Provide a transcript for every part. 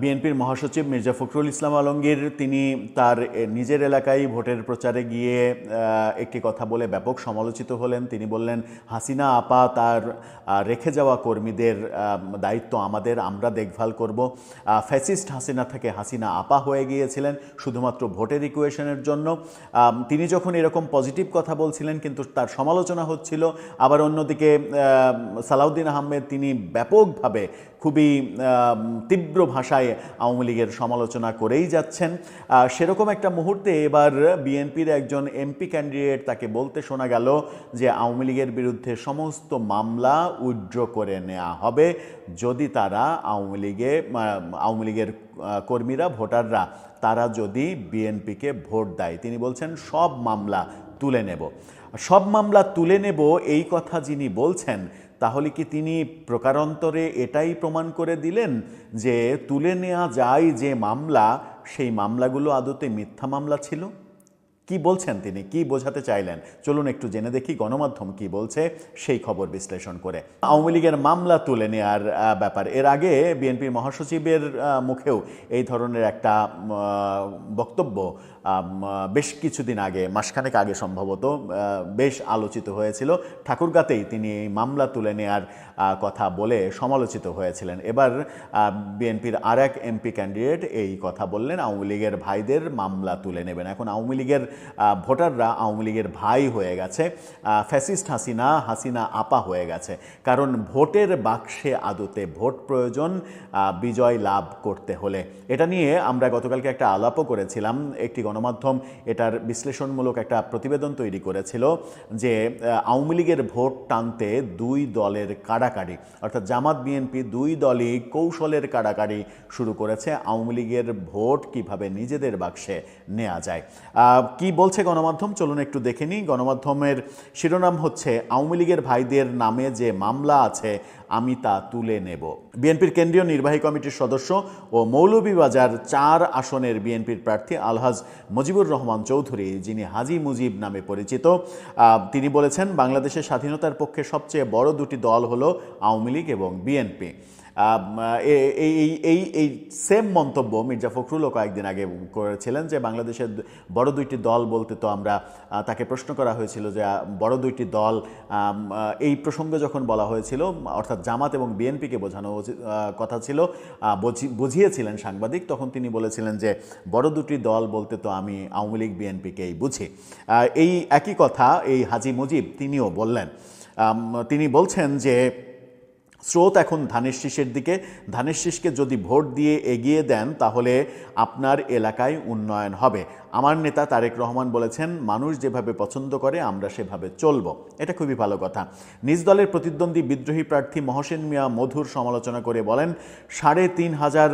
বিএনপির মহাসচিব মির্জা ফখরুল ইসলাম আলমগীর তিনি তার নিজের এলাকায় ভোটের প্রচারে গিয়ে একটি কথা বলে ব্যাপক সমালোচিত হলেন। তিনি বললেন হাসিনা আপা তার রেখে যাওয়া কর্মীদের দায়িত্ব আমাদের আমরা দেখভাল করব। ফ্যাসিস্ট হাসিনা থেকে হাসিনা আপা হয়ে গিয়েছিলেন শুধুমাত্র ভোটের ইকুয়েশনের জন্য। তিনি যখন এরকম পজিটিভ কথা বলছিলেন কিন্তু তার সমালোচনা হচ্ছিল। আবার অন্যদিকে সালাউদ্দিন আহমেদ তিনি ব্যাপকভাবে খুবই আম, তীব্র ভাষায় আওয়ামী লীগের সমালোচনা করেই যাচ্ছেন। সেরকম একটা মুহূর্তে এবার বিএনপির একজন এমপি ক্যান্ডিডেট তাকে বলতে শোনা গেল যে আওয়ামী লীগের বিরুদ্ধে সমস্ত মামলা উইথড্র করে নেওয়া হবে। যদি তারা আওয়ামী লীগে আওয়ামী লীগের কর্মীরা, ভোটাররা, তারা যদি বিএনপিকে ভোট দেয়, তিনি বলছেন, সব মামলা তুলে নেব। সব মামলা তুলে নেব, এই কথা যিনি বলছেন তাহলে কি তিনি প্রকারান্তরে এটাই প্রমাণ করে দিলেন যে তুলে নেওয়া যায় যে মামলা, সেই মামলাগুলো আদতে মিথ্যা মামলা ছিল? কি বলছেন তিনি? কি বোঝাতে চাইলেন? চলুন একটু জেনে দেখি গণমাধ্যম কি বলছে, সেই খবর বিশ্লেষণ করে। আওয়ামী লীগের মামলা তুলে নেওয়ার ব্যাপার। এর আগে বিএনপির মহাসচিবের মুখেও এই ধরনের একটা বক্তব্য বেশ কিছুদিন আগে, মাসখানেক আগে সম্ভবত বেশ আলোচিত হয়েছিল। ঠাকুরগাতেই তিনি এই মামলা তুলে নেওয়ার কথা বলে সমালোচিত হয়েছিলেন। এবার বিএনপির আর এক এমপি ক্যান্ডিডেট এই কথা বললেন। আওয়ামী লীগের ভাইদের মামলা তুলে নেবেন। এখন আওয়ামী লীগের ভোটাররা আওয়ামী লীগের ভাই হয়ে গেছে ফ্যাসিস্ট হাসিনা হাসিনা আপা হয়ে গেছে। কারণ ভোটের বাক্সে আদতে ভোট প্রয়োজন বিজয় লাভ করতে হলে। এটা নিয়ে আমরা গতকালকে একটা আলাপও করেছিলাম। একটি গণমাধ্যম এটার বিশ্লেষণমূলক একটা প্রতিবেদন তৈরি করেছিল যে আওয়ামী লীগের ভোট টানতে দুই দলের কাড়াকাড়ি, অর্থাৎ জামাত, বিএনপি দুই দলই কৌশলের কাড়াকাড়ি শুরু করেছে। আওয়ামী লীগের ভোট কীভাবে নিজেদের বাক্সে নেওয়া যায়। কি বলছে গণমাধ্যম? চলুন একটু দেখে নিই। গণমাধ্যমের শিরোনাম হচ্ছে, আওয়ামী লীগের ভাইদের নামে যে মামলা আছে, আমি তা তুলে নেব। বিএনপির কেন্দ্রীয় নির্বাহী কমিটির সদস্য ও মৌলভীবাজার চার আসনের বিএনপির প্রার্থী আলহাজ মুজিবুর রহমান চৌধুরী, যিনি হাজি মুজিব নামে পরিচিত তিনি বলেছেন, বাংলাদেশের স্বাধীনতার পক্ষে সবচেয়ে বড় দুটি দল হলো আওয়ামী লীগ এবং বিএনপি। এই এই এই এই সেম মন্তব্য মির্জা ফখরুলও কয়েকদিন আগে করেছিলেন যে বাংলাদেশের বড় দুইটি দল বলতে তো আমরা তাকে প্রশ্ন করা হয়েছিল যে বড় দুইটি দল এই প্রসঙ্গে যখন বলা হয়েছিল, অর্থাৎ জামাত এবং বিএনপিকে বোঝানো কথা ছিল বুঝি- বুঝিয়েছিলেন সাংবাদিক, তখন তিনি বলেছিলেন যে, বড় দুটি দল বলতে তো আমি আওয়ামী লীগ বিএনপিকেই বুঝি। এই একই কথা এই হাজি মুজিব তিনিও বললেন। তিনি বলছেন যে স্রোত এখন ধানের শীষের দিকে। ধানের শীষকে যদি ভোট দিয়ে এগিয়ে দেন, তাহলে আপনার এলাকায় উন্নয়ন হবে। আমার নেতা তারেক রহমান বলেছেন, মানুষ যেভাবে পছন্দ করে, আমরা সেভাবে চলব। এটা খুবই ভালো কথা। নিজ দলের প্রতিদ্বন্দ্বী বিদ্রোহী প্রার্থী মহসেন মিয়া মধুর সমালোচনা করে বলেন, সাড়ে তিন হাজার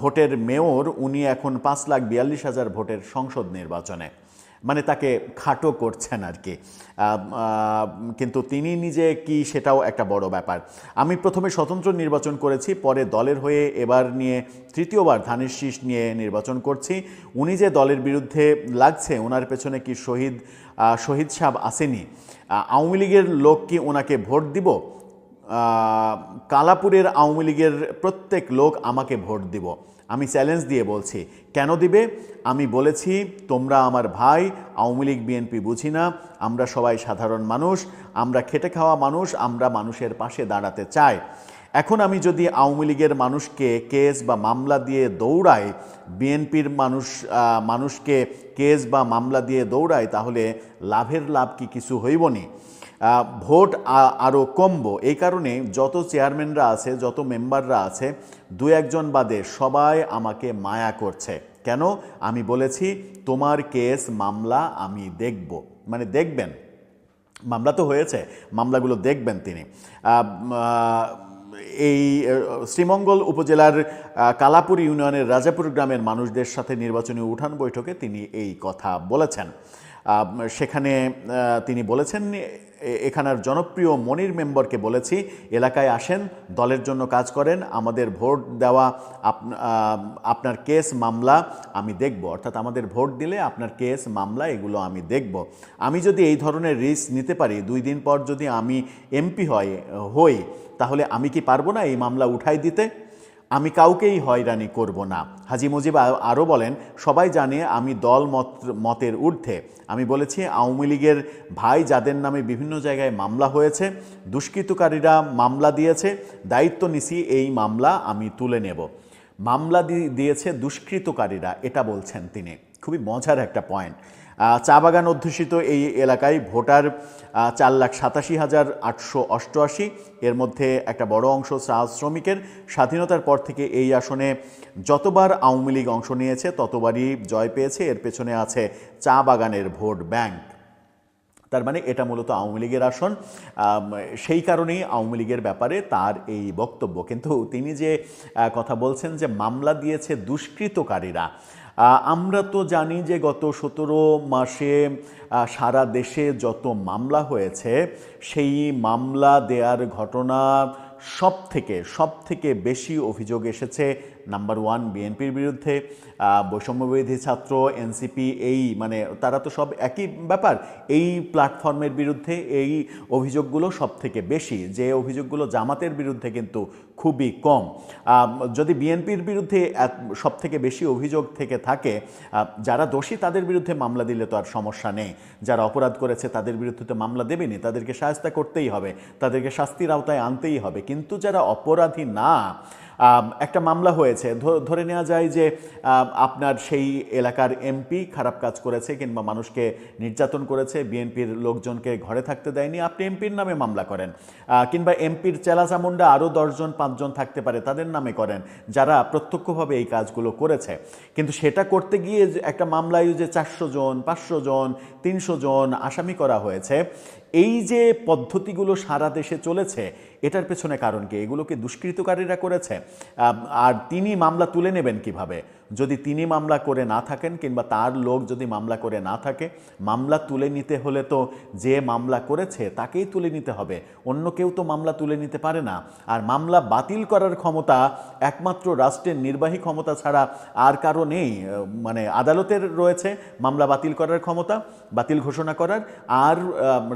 ভোটের মেয়র, উনি এখন পাঁচ লাখ বিয়াল্লিশ হাজার ভোটের সংসদ নির্বাচনে। মানে তাকে খাটো করছেন আর কি কিন্তু তিনি নিজে কি সেটাও একটা বড় ব্যাপার। আমি প্রথমে স্বতন্ত্র নির্বাচন করেছি, পরে দলের হয়ে এবার নিয়ে তৃতীয়বার ধানের শীষ নিয়ে নির্বাচন করছি। উনি যে দলের বিরুদ্ধে লাগছে ওনার পেছনে কি শহীদ শহীদ সাহেব আসেনি আওয়ামী লীগের লোক কি ওনাকে ভোট দিব? কালাপুরের আওয়ামী লীগের প্রত্যেক লোক আমাকে ভোট দিব। আমি চ্যালেঞ্জ দিয়ে বলছি। কেন দিবে? আমি বলেছি, তোমরা আমার ভাই, আওয়ামী লীগ, বিএনপি বুঝি না, আমরা সবাই সাধারণ মানুষ, আমরা খেটে খাওয়া মানুষ, আমরা মানুষের পাশে দাঁড়াতে চাই। এখন আমি যদি আওয়ামী লীগের মানুষকে কেস বা মামলা দিয়ে দৌড়াই, বিএনপির মানুষ মানুষকে কেস বা মামলা দিয়ে দৌড়াই, তাহলে লাভের লাভ কি কিছু হইবনি? ভোট আরও কমবো। এই কারণে যত চেয়ারম্যানরা আছে, যত মেম্বাররা আছে, দু একজন বাদে সবাই আমাকে মায়া করছে। কেন? আমি বলেছি, তোমার কেস, মামলা আমি দেখব। মানে দেখবেন। মামলা তো হয়েছে, মামলাগুলো দেখবেন তিনি। এই শ্রীমঙ্গল উপজেলার কালাপুর ইউনিয়নের রাজাপুর গ্রামের মানুষদের সাথে নির্বাচনী উঠান বৈঠকে তিনি এই কথা বলেছেন। সেখানে তিনি বলেছেন এখানের জনপ্রিয় মনির মেম্বারকে বলেছি, এলাকায় আসেন, দলের জন্য কাজ করেন, আমাদের ভোট দেওয়া আপনার কেস মামলা আমি দেখব। অর্থাৎ আমাদের ভোট দিলে আপনার কেস মামলা, এগুলো আমি দেখব। আমি যদি এই ধরনের রিস্ক নিতে পারি, দুই দিন পর যদি আমি এমপি হয়, হই, তাহলে আমি কি পারব না এই মামলা উঠাই দিতে? আমি কাউকেই হয়রানি করব না। হাজি মুজিব আরও বলেন, সবাই জানে আমি দল মত, মতের ঊর্ধ্বে। আমি বলেছি, আওয়ামী লীগের ভাই যাদের নামে বিভিন্ন জায়গায় মামলা হয়েছে, দুষ্কৃতকারীরা মামলা দিয়েছে, দায়িত্ব নিছি, এই মামলা আমি তুলে নেব। মামলা দিয়েছে দুষ্কৃতকারীরা, এটা বলছেন তিনি। খুবই মজার একটা পয়েন্ট চা বাগান অধ্যুষিত এই এলাকায় ভোটার চার লাখ সাতাশি হাজার আটশো অষ্টআশি। এর মধ্যে একটা বড় অংশ চা শ্রমিকের। স্বাধীনতার পর থেকে এই আসনে যতবার আওয়ামী লীগ অংশ নিয়েছে, ততবারই জয় পেয়েছে। এর পেছনে আছে চা বাগানের ভোট ব্যাংক। তার মানে এটা মূলত আওয়ামী লীগের আসন। সেই কারণেই আওয়ামী লীগের ব্যাপারে তার এই বক্তব্য। কিন্তু তিনি যে কথা বলছেন যে মামলা দিয়েছে দুষ্কৃতকারীরা আমরা তো জানি যে গত সতেরো মাসে সারা দেশে যত মামলা হয়েছে, সেই মামলা দেওয়ার ঘটনা সব থেকে সব থেকে বেশি অভিযোগ এসেছে নাম্বার ওয়ান বিএনপির বিরুদ্ধে বৈষম্যবিরোধী ছাত্র, এনসিপি, এই মানে তারা তো সব একই ব্যাপার। এই প্ল্যাটফর্মের বিরুদ্ধে এই অভিযোগগুলো সব থেকে বেশি, যে অভিযোগগুলো জামাতের বিরুদ্ধে কিন্তু খুবই কম। যদি বিএনপির বিরুদ্ধে সব থেকে বেশি অভিযোগ থেকে থাকে যারা দোষী তাদের বিরুদ্ধে মামলা দিলে তো আর সমস্যা নেই। যারা অপরাধ করেছে তাদের বিরুদ্ধে তো মামলা দেবেনি তাদেরকে সাহায্য করতেই হবে, তাদেরকে শাস্তির আওতায় আনতেই হবে। কিন্তু যারা অপরাধী না একটা মামলা হয়েছে। ধরে নেওয়া যায় যে আপনার সেই এলাকার এমপি খারাপ কাজ করেছে কিংবা মানুষকে নির্যাতন করেছে, বিএনপির লোকজনকে ঘরে থাকতে দেয়নি, আপনি এমপির নামে মামলা করেন। কিংবা এমপির চেলাচামুন্ডা আরও দশজন, পাঁচজন থাকতে পারে, তাদের নামে করেন, যারা প্রত্যক্ষভাবে এই কাজগুলো করেছে। কিন্তু সেটা করতে গিয়ে একটা মামলায় যে চারশো জন, পাঁচশো জন, তিনশো জন আসামি করা হয়েছে, এই যে পদ্ধতিগুলো সারা দেশে চলেছে এটার পেছনে কারণ কি? এগুলোকে দুষ্কৃতকারীরা করেছে। আর তিনি মামলা তুলে নেবেন কীভাবে? যদি তিনি মামলা করে না থাকেন কিংবা তার লোক যদি মামলা করে না থাকে, মামলা তুলে নিতে হলে তো যে মামলা করেছে তাকেই তুলে নিতে হবে। অন্য কেউ তো মামলা তুলে নিতে পারে না। আর মামলা বাতিল করার ক্ষমতা একমাত্র রাষ্ট্রের নির্বাহী ক্ষমতা ছাড়া আর কারও নেই। মানে আদালতের রয়েছে মামলা বাতিল করার ক্ষমতা, বাতিল ঘোষণা করার, আর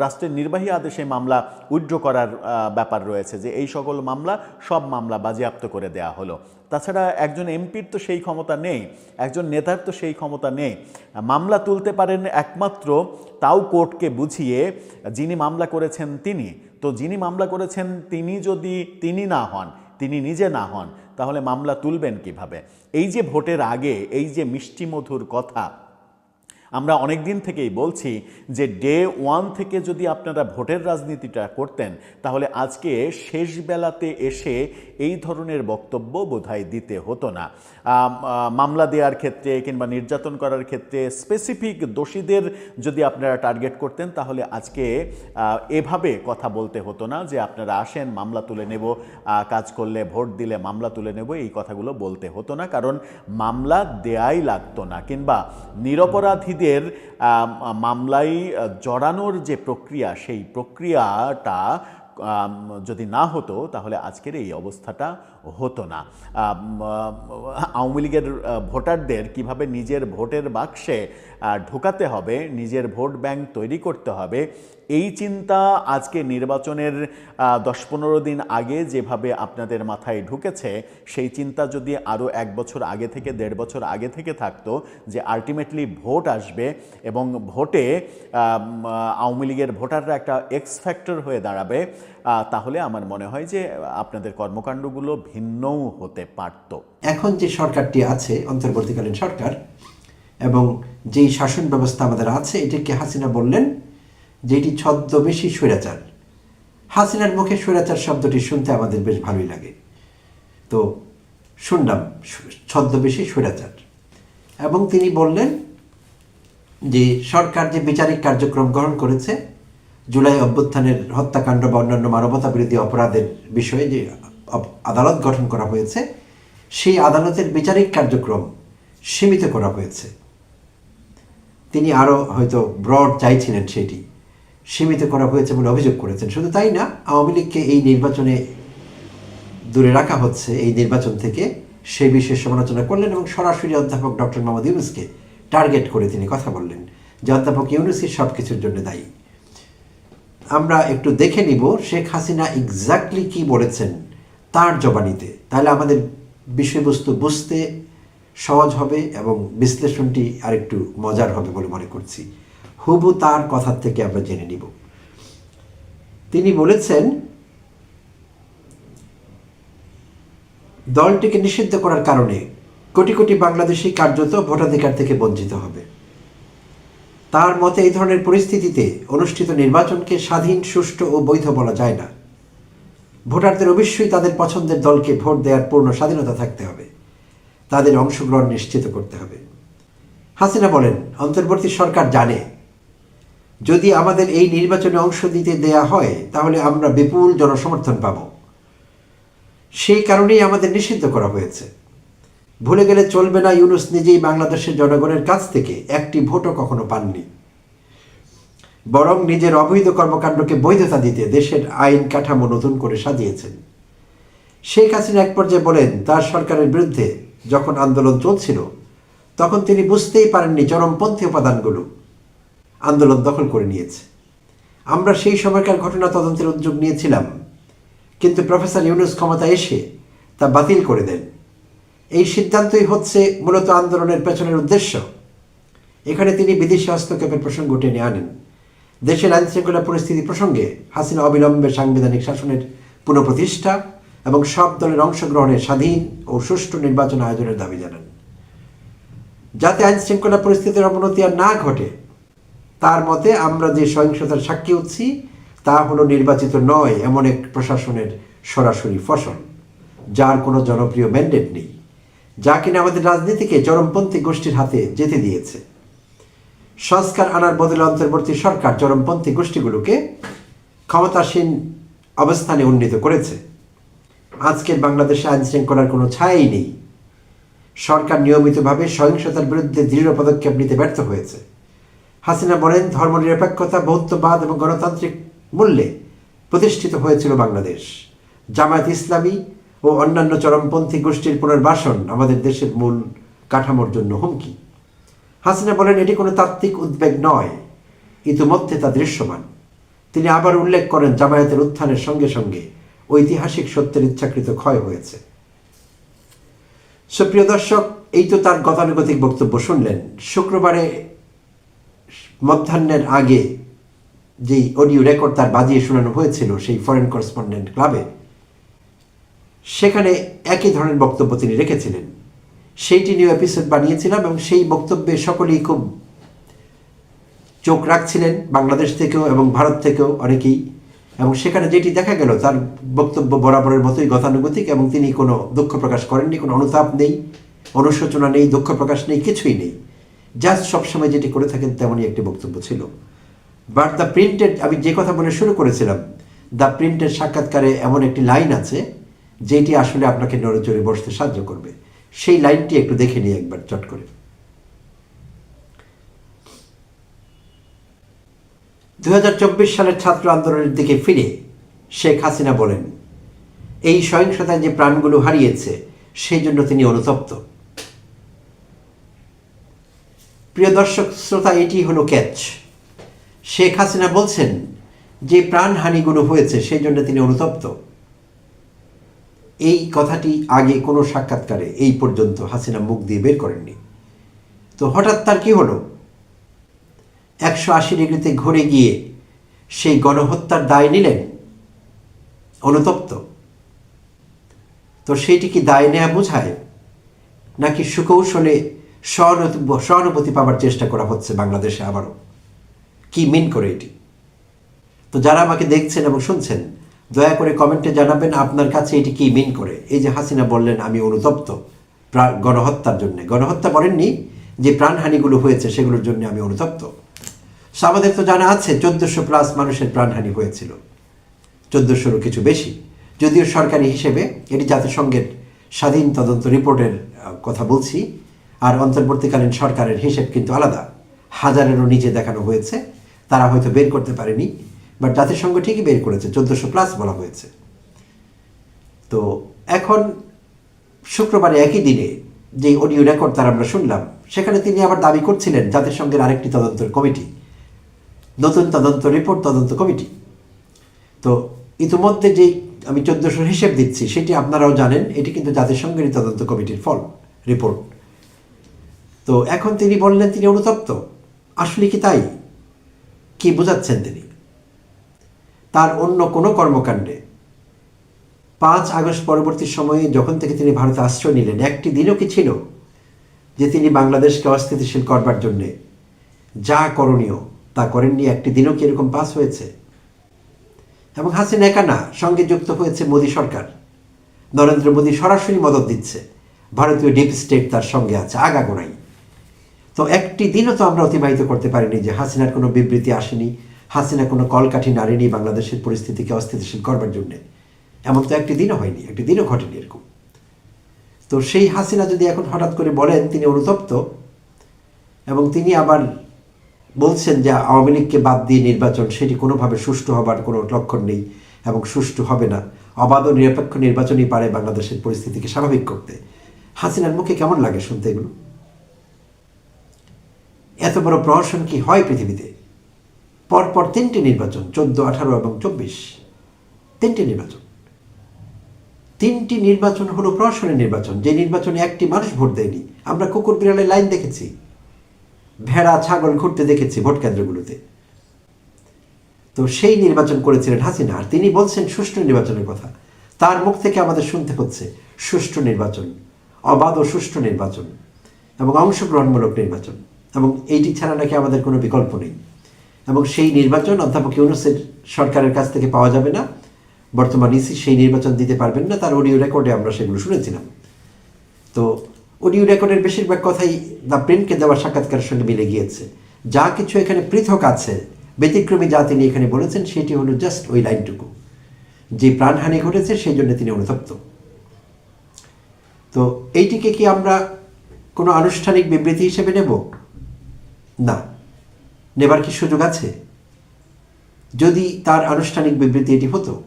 রাষ্ট্রের নির্বাহী আদেশে মামলা উইথড্র করার ব্যাপার রয়েছে যে এই সকল মামলা সব মামলা বাজেয়াপ্ত করে দেয়া হলো। তাছাড়া একজন এমপির তো সেই ক্ষমতা নেই, একজন নেতার তো সেই ক্ষমতা নেই। মামলা তুলতে পারেন একমাত্র তাও কোর্টকে বুঝিয়ে যিনি মামলা করেছেন তিনি। তো যিনি মামলা করেছেন তিনি যদি তিনি না হন, তিনি নিজে না হন, তাহলে মামলা তুলবেন কীভাবে? এই যে ভোটের আগে, এই যে মিষ্টি মধুর কথা আমরা অনেক দিন থেকেই বলছি যে ডে ওয়ান থেকে যদি আপনারা ভোটের রাজনীতিটা করতেন, তাহলে আজকে শেষ বেলাতে এসে এই ধরনের বক্তব্য বোধহয় দিতে হতো না। মামলা দেওয়ার ক্ষেত্রে কিংবা নির্যাতন করার ক্ষেত্রে স্পেসিফিক দোষীদের যদি আপনারা টার্গেট করতেন, তাহলে আজকে এভাবে কথা বলতে হতো না যে আপনারা আসেন, মামলা তুলে নেব কাজ করলে ভোট দিলে মামলা তুলে নেব, এই কথাগুলো বলতে হতো না। কারণ মামলা দেয়াই লাগতো না কিংবা নিরপরাধীদের আহ, মামলায় জড়ানোর যে প্রক্রিয়া সেই প্রক্রিয়াটা যদি না হতো তাহলে আজকের এই অবস্থাটা হতো না। আওয়ামী লীগের ভোটারদের কীভাবে নিজের ভোটের বাক্সে ঢোকাতে হবে, নিজের ভোট ব্যাংক তৈরি করতে হবে, এই চিন্তা আজকে নির্বাচনের দশ পনেরো দিন আগে যেভাবে আপনাদের মাথায় ঢুকেছে, সেই চিন্তা যদি আরও এক বছর আগে থেকে, দেড় বছর আগে থেকে থাকতো যে আলটিমেটলি ভোট আসবে এবং ভোটে আওয়ামী লীগের ভোটাররা একটা এক্স ফ্যাক্টর হয়ে দাঁড়াবে তাহলে আমার মনে হয় যে আপনাদের কর্মকাণ্ডগুলো ভিন্নও হতে পারত। এখন যে সরকারটি আছে, অন্তর্বর্তীকালীন সরকার, এবং যেই শাসন ব্যবস্থা আমাদের আছে, এটাকে হাসিনা বললেন যে, এটি ছদ্মবেশী স্বৈরাচার। হাসিনার মুখে স্বৈরাচার শব্দটি শুনতে আমাদের বেশ ভালোই লাগে। তো শুনলাম, ছদ্মবেশী স্বৈরাচার। এবং তিনি বললেন যে, সরকার যে বিচারিক কার্যক্রম গ্রহণ করেছে জুলাই অভ্যুত্থানের হত্যাকাণ্ড বা অন্যান্য মানবতা বিরোধী অপরাধের বিষয়ে যে আদালত গঠন করা হয়েছে, সেই আদালতের বিচারিক কার্যক্রম সীমিত করা হয়েছে। তিনি আরও হয়তো ব্রড চাইছিলেন সেটি। সীমিত করা হয়েছে বলে অভিযোগ করেছেন। শুধু তাই না, আওয়ামী লীগকে এই নির্বাচনে দূরে রাখা হচ্ছে। এই নির্বাচন থেকে সেই বিষয়ে সমালোচনা করলেন এবং সরাসরি অধ্যাপক ডক্টর মোহাম্মদ ইউনুসকে টার্গেট করে তিনি কথা বললেন, যে অধ্যাপক ইউনুসই সব কিছুর জন্য দায়ী। আমরা একটু দেখে নিব শেখ হাসিনা এক্স্যাক্টলি কি বলেছেন তার জবানিতে। তাহলে আমাদের বিষয়বস্তু বুঝতে সহজ হবে এবং বিশ্লেষণটি আরেকটু মজার হবে বলে মনে করছি। হুবু তার কথার থেকে আমরা জেনে নিব। তিনি বলেছেন, দলটিকে নিষিদ্ধ করার কারণে কোটি কোটি বাংলাদেশি কার্যত ভোটাধিকার থেকে বঞ্চিত হবে। তার মতে এই ধরনের পরিস্থিতিতে অনুষ্ঠিত নির্বাচনকে স্বাধীন, সুষ্ঠু ও বৈধ বলা যায় না। ভোটারদের অবশ্যই তাদের পছন্দের দলকে ভোট দেওয়ার পূর্ণ স্বাধীনতা থাকতে হবে। তাদের অংশগ্রহণ নিশ্চিত করতে হবে। হাসিনা বলেন, অন্তর্বর্তী সরকার জানে। যদি আমাদের এই নির্বাচনে অংশ দিতে দেয়া হয়, তাহলে আমরা বিপুল জনসমর্থন পাব। সেই কারণেই আমাদের নিষিদ্ধ করা হয়েছে। ভুলে গেলে চলবে না ইউনুস নিজেই বাংলাদেশের জনগণের কাছ থেকে একটি ভোটও কখনো পাননি। বরং নিজের অবৈধ কর্মকাণ্ডকে বৈধতা দিতে দেশের আইন কাঠামো নতুন করে সাজিয়েছেন। শেখ হাসিনা এক পর্যায়ে বলেন, তার সরকারের বিরুদ্ধে যখন আন্দোলন চলছিল, তখন তিনি বুঝতেই পারেননি চরমপন্থী উপাদানগুলো আন্দোলন দখল করে নিয়েছে। আমরা সেই সময়কার ঘটনা তদন্তের উদ্যোগ নিয়েছিলাম, কিন্তু প্রফেসর ইউনুস ক্ষমতা এসে তা বাতিল করে দেন। এই সিদ্ধান্তই হচ্ছে মূলত আন্দোলনের পেছনের উদ্দেশ্য। এখানে তিনি বিদেশি হস্তক্ষেপের প্রসঙ্গ টেনে আনেন। দেশের আইন শৃঙ্খলা পরিস্থিতি প্রসঙ্গে হাসিনা অবিলম্বে সাংবিধানিক শাসনের পুনঃপ্রতিষ্ঠা এবং সব দলের অংশগ্রহণের স্বাধীন ও সুষ্ঠু নির্বাচন আয়োজনের দাবি জানান। যাতে আইন শৃঙ্খলা পরিস্থিতির অবনতি আর না ঘটে, তার মতে আমরা যে সহিংসতার সাক্ষী হচ্ছি, তা হলো নির্বাচিত নয়, এমন এক প্রশাসনের সরাসরি ফসল, যার কোনো জনপ্রিয় ম্যান্ডেট নেই। যা কিনা আমাদের রাজনীতিকে চরমপন্থী গোষ্ঠীর হাতে যেতে দিয়েছে। সংস্কার আনার বদলে অন্তর্বর্তী সরকার চরমপন্থী গোষ্ঠীগুলোকে ক্ষমতাসীন অবস্থানে উন্নীত করেছে। আজকের বাংলাদেশে আইন শৃঙ্খলার কোনো ছায়াই নেই। সরকার নিয়মিতভাবে সহিংসতার বিরুদ্ধে দৃঢ় পদক্ষেপ নিতে ব্যর্থ হয়েছে। হাসিনা বলেন, ধর্মনিরপেক্ষতা, বৌদ্ধবাদ এবং গণতান্ত্রিক মূল্যে প্রতিষ্ঠিত হয়েছিল বাংলাদেশ। জামায়াত ইসলামী ও অন্যান্য চরমপন্থী গোষ্ঠীর পুনর্বাসন আমাদের দেশের মূল কাঠামোর জন্য হুমকি। হাসিনা বলেন, এটি কোনো তাত্ত্বিক উদ্বেগ নয়। ইতিমধ্যে তা দৃশ্যমান। তিনি আবার উল্লেখ করেন, জামায়াতের উত্থানের সঙ্গে সঙ্গে ঐতিহাসিক সত্যের ইচ্ছাকৃত ক্ষয় হয়েছে। সুপ্রিয় দর্শক, এই তো তার গতানুগতিক বক্তব্য শুনলেন। শুক্রবারে মধ্যাহ্নের আগে যেই অডিও রেকর্ড তার বাজিয়ে শোনানো হয়েছিল, সেই ফরেন করেসপন্ডেন্ট ক্লাবে সেখানে একই ধরনের বক্তব্য তিনি রেখেছিলেন। সেইটি নিয়ে এপিসোড বানিয়েছিলাম এবং সেই বক্তব্যে সকলেই খুব চোখ রাখছিলেন, বাংলাদেশ থেকেও এবং ভারত থেকেও অনেকেই। এবং সেখানে যেটি দেখা গেল, তার বক্তব্য বরাবরের মতোই গতানুগতিক এবং তিনি কোনো দুঃখ প্রকাশ করেননি, কোনো অনুতাপ নেই, অনুশোচনা নেই, দুঃখ প্রকাশ নেই, কিছুই নেই। জাস্ট সবসময় যেটি করে থাকেন তেমনই একটি বক্তব্য ছিল। বাট দ্য প্রিন্টেড, আমি যে কথা বলে শুরু করেছিলাম, দ্য প্রিন্টেড সাক্ষাৎকারে এমন একটি লাইন আছে যেটি আসলে আপনাকে নড়েচড়ে বসতে সাহায্য করবে। সেই লাইনটি একটু দেখে নিই একবার, চট করে। দুহাজার চব্বিশ সালের ছাত্র আন্দোলনের দিকে ফিরে শেখ হাসিনা বলেন, এই সহিংসতায় যে প্রাণগুলো হারিয়েছে, সেই জন্য তিনি অনুতপ্ত। প্রিয় দর্শক, শ্রোতা, এটি হলো ক্যাচ। শেখ হাসিনা বলছেন, যে প্রাণহানিগুলো হয়েছে, সেই জন্য তিনি অনুতপ্ত। এই কথাটি আগে কোনো সাক্ষাৎকারে এই পর্যন্ত হাসিনা মুখ দিয়ে বের করেননি। তো হঠাৎ তার কি হলো? একশো আশি ডিগ্রিতে ঘুরে গিয়ে সেই গণহত্যার দায় নিলেন অনুতপ্ত। তো সেইটি কি দায় নেয়া বোঝায়? নাকি সুকৌশলে সহানুভূতি পাবার চেষ্টা করা হচ্ছে বাংলাদেশে আবারও? কি মিন করে এটি? তো যারা আমাকে দেখছেন এবং শুনছেন দয়া করে কমেন্টে জানাবেন আপনার কাছে এটি কি মিন করে। এই যে হাসিনা বললেন, আমি অনুতপ্ত গণহত্যার জন্য। গণহত্যা বলেননি যে প্রাণহানিগুলো হয়েছে, সেগুলোর জন্য আমি অনুতপ্ত। আমাদের তো জানা আছে, চোদ্দশো প্লাস মানুষের প্রাণহানি হয়েছিল। চোদ্দশোরও কিছু বেশি। যদিও সরকারি হিসেবে এটি জাতিসংঘের স্বাধীন তদন্ত রিপোর্টের কথা বলছি, আর অন্তর্বর্তীকালীন সরকারের হিসেব কিন্তু আলাদা। হাজারেরও নিচে দেখানো হয়েছে, তারা হয়তো বের করতে পারেনি। বাট জাতিসংঘ ঠিকই বের করেছে, চোদ্দশো প্লাস বলা হয়েছে। তো এখন শুক্রবারে একই দিনে যে অডিও রেকর্ড তার আমরা শুনলাম, সেখানে তিনি আবার দাবি করছিলেন জাতিসংঘের আরেকটি তদন্তের কমিটি, নতুন তদন্ত রিপোর্ট তদন্ত কমিটি। তো ইতিমধ্যে যেই আমি চোদ্দশোর হিসেব দিচ্ছি, সেটি আপনারাও জানেন, এটি কিন্তু জাতিসংঘেরই তদন্ত কমিটির ফল রিপোর্ট তো এখন তিনি বললেন তিনি অনুতপ্ত। আসলে কি তাই? কি বোঝাচ্ছেন তিনি? তার অন্য কোনো কর্মকাণ্ডে। পাঁচ আগস্ট পরবর্তী সময়ে যখন থেকে তিনি ভারতে আশ্রয় নিলেন, একটি দিনও কি ছিল যে তিনি বাংলাদেশকে অস্থিতিশীল করবার জন্যে যা করণীয় তা করেননি, একটি দিনও কি এরকম পাস হয়েছে? এবং হাসিনা একা না, সঙ্গে যুক্ত হয়েছে মোদী সরকার। নরেন্দ্র মোদী সরাসরি মদত দিচ্ছে, ভারতীয় ডিপ স্টেট তার সঙ্গে আছে, আগাগোড়াই। তো একটি দিনও তো আমরা অতিবাহিত করতে পারিনি যে হাসিনার কোনো বিবৃতি আসেনি হাসিনা কোনো কলকাঠি নাড়েনি বাংলাদেশের পরিস্থিতিকে অস্থিতিশীল করবার জন্য। এমন তো একটি দিনও হয়নি, একটি দিনও ঘটেনি এরকম। তো সেই হাসিনা যদি এখন হঠাৎ করে বলেন তিনি অনুতপ্ত, এবং তিনি আবার বলছেন যে আওয়ামী লীগকে বাদ দিয়ে নির্বাচন, সেটি কোনোভাবে সুষ্ঠু হবার কোনো লক্ষণ নেই এবং সুষ্ঠু হবে না। অবাধ ও নিরপেক্ষ নির্বাচনই পারে বাংলাদেশের পরিস্থিতিকে স্বাভাবিক করতে। হাসিনার মুখে কেমন লাগে শুনতে এগুলো? এত বড় প্রহসন কি হয় পৃথিবীতে? পরপর তিনটি নির্বাচন, চোদ্দ, আঠারো এবং চব্বিশ। তিনটি নির্বাচন। তিনটি নির্বাচন হলো প্রহসনের নির্বাচন। যে নির্বাচনে একটি মানুষ ভোট দেয়নি, আমরা কুকুর বিড়ালের লাইন দেখেছি। ভেড়া, ছাগল ঘুরতে দেখেছি ভোট কেন্দ্রগুলোতে। তো সেই নির্বাচন করেছিলেন হাসিনা, আর তিনি বলছেন সুষ্ঠু নির্বাচনের কথা। তার মুখ থেকে আমাদের শুনতে হচ্ছে, সুষ্ঠু নির্বাচন, অবাধ ও সুষ্ঠু নির্বাচন এবং অংশগ্রহণমূলক নির্বাচন। এবং এইটি ছাড়া নাকি আমাদের কোনো বিকল্প নেই। এবং সেই নির্বাচন অধ্যাপক ইউনুসের সরকারের কাছ থেকে পাওয়া যাবে না। বর্তমান ইসি সেই নির্বাচন দিতে পারবেন না। তার অডিও রেকর্ডে আমরা সেগুলো শুনেছিলাম। তো অডিও রেকর্ডের বেশিরভাগ কথাই দ্য প্রিন্টকে দেওয়া সাক্ষাৎকারের সঙ্গে মিলে গিয়েছে। যা কিছু এখানে পৃথক আছে, ব্যতিক্রমী যা তিনি এখানে বলেছেন, সেটি হলো জাস্ট ওই লাইনটুকু। যে প্রাণহানি ঘটেছে, সেই জন্য তিনি অনুতপ্ত। তো এইটিকে কি আমরা কোনো আনুষ্ঠানিক বিবৃতি হিসেবে নেব? না। নেবার কি সুযোগ আছে? যদি তার আনুষ্ঠানিক বিবৃতি এটি হতো,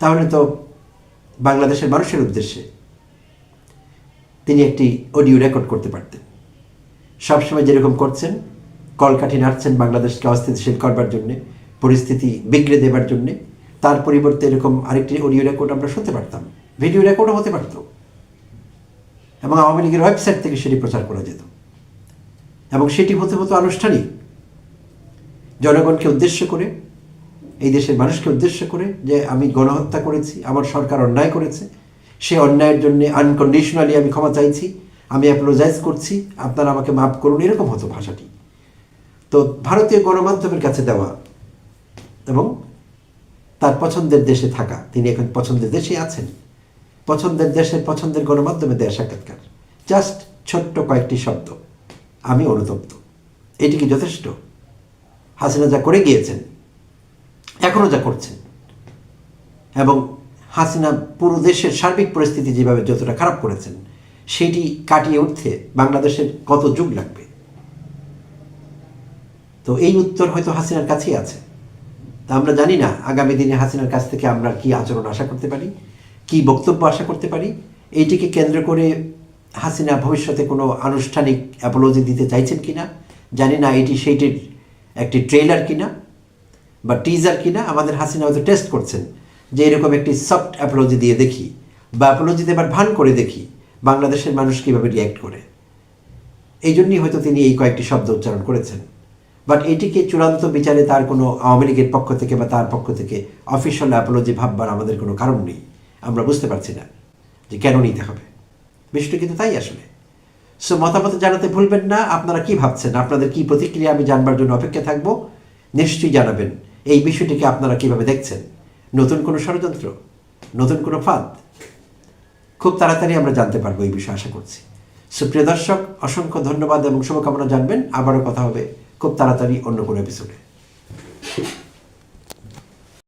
তাহলে তো বাংলাদেশের মানুষের উদ্দেশ্যে তিনি একটি অডিও রেকর্ড করতে পারতেন। সবসময় যেরকম করছেন, কলকাঠি নাড়ছেন বাংলাদেশকে অস্থিতিশীল করবার জন্যে, পরিস্থিতি বিগড়ে দেবার জন্যে, তার পরিবর্তে এরকম আরেকটি অডিও রেকর্ড আমরা শুনতে পারতাম, ভিডিও রেকর্ডও হতে পারত। এবং আওয়ামী লীগের ওয়েবসাইট থেকে সেটি প্রচার করা যেত। এবং সেটি হতে হতো আনুষ্ঠানিক। জনগণকে উদ্দেশ্য করে, এই দেশের মানুষকে উদ্দেশ্য করে যে আমি গণহত্যা করেছি, আমার সরকার অন্যায় করেছে, সে অন্যায়ের জন্য আনকন্ডিশনালি আমি ক্ষমা চাইছি, আমি অ্যাপোলোজাইজ করছি, আপনারা আমাকে মাফ করুন, এরকম হতো ভাষাটি। তো ভারতীয় গণমাধ্যমের কাছে দেওয়া এবং তার পছন্দের দেশে থাকা, তিনি এখন পছন্দের দেশে আছেন, পছন্দের দেশের পছন্দের গণমাধ্যমে দেয়া সাক্ষাৎকার। জাস্ট ছোট্ট কয়েকটি শব্দ, আমি অনুতপ্ত। এটি কি যথেষ্ট? হাসিনা যা করে গিয়েছেন এখনও যা করছেন। এবং হাসিনা পুরো দেশের সার্বিক পরিস্থিতি যেভাবে যতটা খারাপ করেছেন, সেটি কাটিয়ে উঠতে বাংলাদেশের কত যুগ লাগবে? তো এই উত্তর হয়তো হাসিনার কাছেই আছে। তা আমরা জানি না, আগামী দিনে হাসিনার কাছ থেকে আমরা কি আচরণ আশা করতে পারি, কি বক্তব্য আশা করতে পারি। এইটিকে কেন্দ্র করে হাসিনা ভবিষ্যতে কোনো আনুষ্ঠানিক অ্যাপোলজি দিতে চাইছেন কিনা, জানি না, এটি সেইটির একটি ট্রেলার কিনা বা টিজার কিনা আমাদের হাসিনা হয়তো টেস্ট করছেন যে এরকম একটি সফট অ্যাপোলজি দিয়ে দেখি বা অ্যাপোলজিতে দেবার ভান করে দেখি বাংলাদেশের মানুষ কীভাবে রিয়্যাক্ট করে। এই জন্যই হয়তো তিনি এই কয়েকটি শব্দ উচ্চারণ করেছেন। বাট এটিকে চূড়ান্ত বিচারে তার কোনো আওয়ামী লীগের পক্ষ থেকে বা তার পক্ষ থেকে অফিসিয়াল অ্যাপোলজি ভাববার আমাদের কোনো কারণ নেই। আমরা বুঝতে পারছি না যে কেন নিতে হবে। বিষয়টা কিন্তু তাই আসলে। সো মতামত জানাতে ভুলবেন না। আপনারা কি ভাবছেন? আপনাদের কি প্রতিক্রিয়া? আমি জানবার জন্য অপেক্ষা থাকব। নিশ্চয়ই জানাবেন। এই বিষয়টিকে আপনারা কীভাবে দেখছেন? নতুন কোনো ষড়যন্ত্র? নতুন কোনো ফাঁদ? খুব তাড়াতাড়ি আমরা জানতে পারব এই বিষয়ে আশা করছি। সুপ্রিয় দর্শক, অসংখ্য ধন্যবাদ এবং শুভকামনা জানবেন। আবারও কথা হবে খুব তাড়াতাড়ি অন্য কোনো এপিসোডে